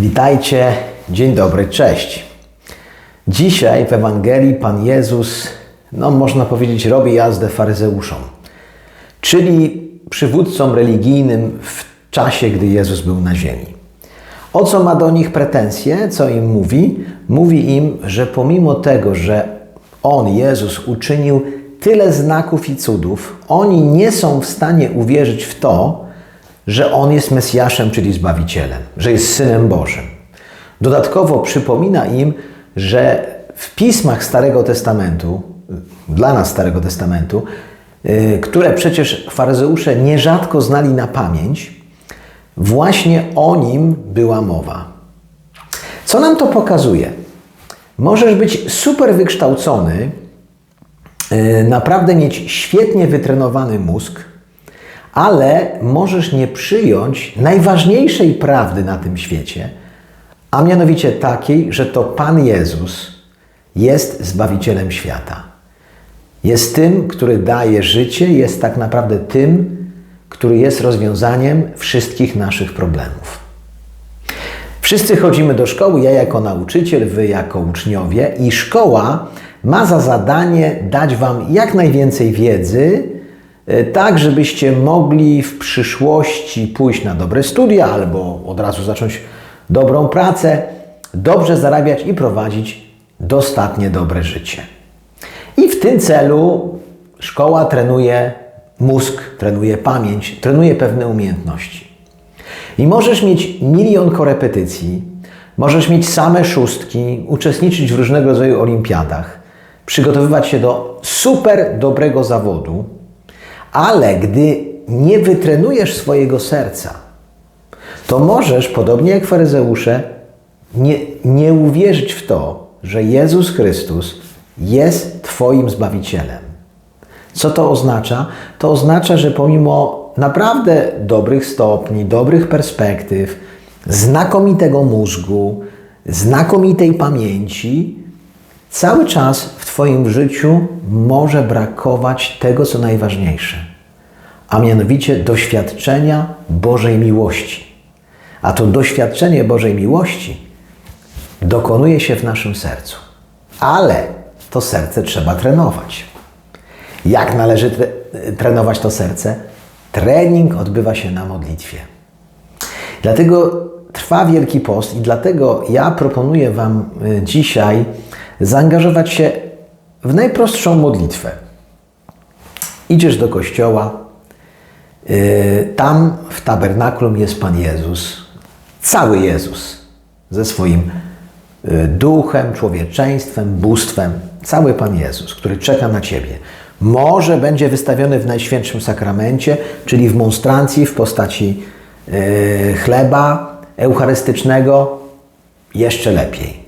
Witajcie, dzień dobry, cześć. Dzisiaj w Ewangelii Pan Jezus, no można powiedzieć, robi jazdę faryzeuszom, czyli przywódcom religijnym w czasie, gdy Jezus był na ziemi. O co ma do nich pretensje, co im mówi? Mówi im, że pomimo tego, że On, Jezus, uczynił tyle znaków i cudów, oni nie są w stanie uwierzyć w to, że On jest Mesjaszem, czyli Zbawicielem, że jest Synem Bożym. Dodatkowo przypomina im, że w pismach Starego Testamentu, dla nas Starego Testamentu, yy, które przecież faryzeusze nierzadko znali na pamięć, właśnie o nim była mowa. Co nam to pokazuje? Możesz być super wykształcony, yy, naprawdę mieć świetnie wytrenowany mózg, ale możesz nie przyjąć najważniejszej prawdy na tym świecie, a mianowicie takiej, że to Pan Jezus jest Zbawicielem świata. Jest tym, który daje życie, jest tak naprawdę tym, który jest rozwiązaniem wszystkich naszych problemów. Wszyscy chodzimy do szkoły, ja jako nauczyciel, wy jako uczniowie, i szkoła ma za zadanie dać Wam jak najwięcej wiedzy, tak żebyście mogli w przyszłości pójść na dobre studia albo od razu zacząć dobrą pracę, dobrze zarabiać i prowadzić dostatnie dobre życie. I w tym celu szkoła trenuje mózg, trenuje pamięć, trenuje pewne umiejętności. I możesz mieć milion korepetycji, możesz mieć same szóstki, uczestniczyć w różnego rodzaju olimpiadach, przygotowywać się do super dobrego zawodu, ale gdy nie wytrenujesz swojego serca, to możesz, podobnie jak faryzeusze, nie, nie uwierzyć w to, że Jezus Chrystus jest Twoim Zbawicielem. Co to oznacza? To oznacza, że pomimo naprawdę dobrych stopni, dobrych perspektyw, znakomitego mózgu, znakomitej pamięci, cały czas Twoim życiu może brakować tego, co najważniejsze, a mianowicie doświadczenia Bożej miłości. A to doświadczenie Bożej miłości dokonuje się w naszym sercu. Ale to serce trzeba trenować. Jak należy tre trenować to serce? Trening odbywa się na modlitwie. Dlatego trwa Wielki Post i dlatego ja proponuję Wam dzisiaj zaangażować się w najprostszą modlitwę. Idziesz do kościoła, tam w tabernaklum jest Pan Jezus, cały Jezus ze swoim duchem, człowieczeństwem, bóstwem, cały Pan Jezus, który czeka na Ciebie. Może będzie wystawiony w Najświętszym Sakramencie, czyli w monstrancji w postaci chleba eucharystycznego, jeszcze lepiej.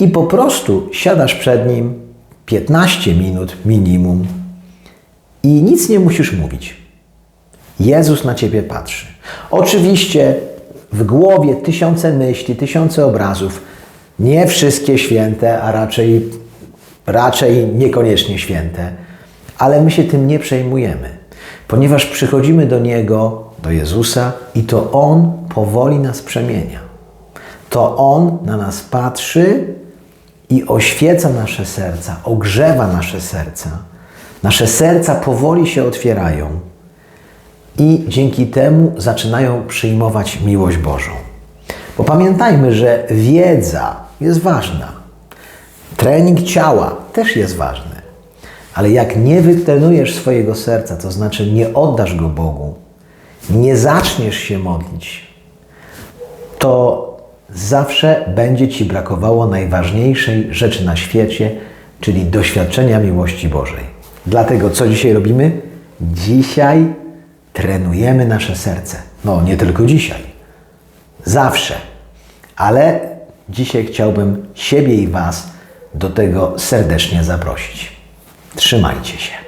I po prostu siadasz przed nim 15 minut minimum i nic nie musisz mówić. Jezus na ciebie patrzy. Oczywiście w głowie tysiące myśli, tysiące obrazów, nie wszystkie święte, a raczej, raczej niekoniecznie święte, ale my się tym nie przejmujemy, ponieważ przychodzimy do Niego, do Jezusa i to On powoli nas przemienia. To On na nas patrzy i oświeca nasze serca, ogrzewa nasze serca. Nasze serca powoli się otwierają i dzięki temu zaczynają przyjmować miłość Bożą. Bo pamiętajmy, że wiedza jest ważna. Trening ciała też jest ważny. Ale jak nie wytrenujesz swojego serca, to znaczy nie oddasz go Bogu, nie zaczniesz się modlić, to zawsze będzie Ci brakowało najważniejszej rzeczy na świecie, czyli doświadczenia miłości Bożej. Dlatego co dzisiaj robimy? Dzisiaj trenujemy nasze serce. No, nie tylko dzisiaj. Zawsze. Ale dzisiaj chciałbym siebie i Was do tego serdecznie zaprosić. Trzymajcie się.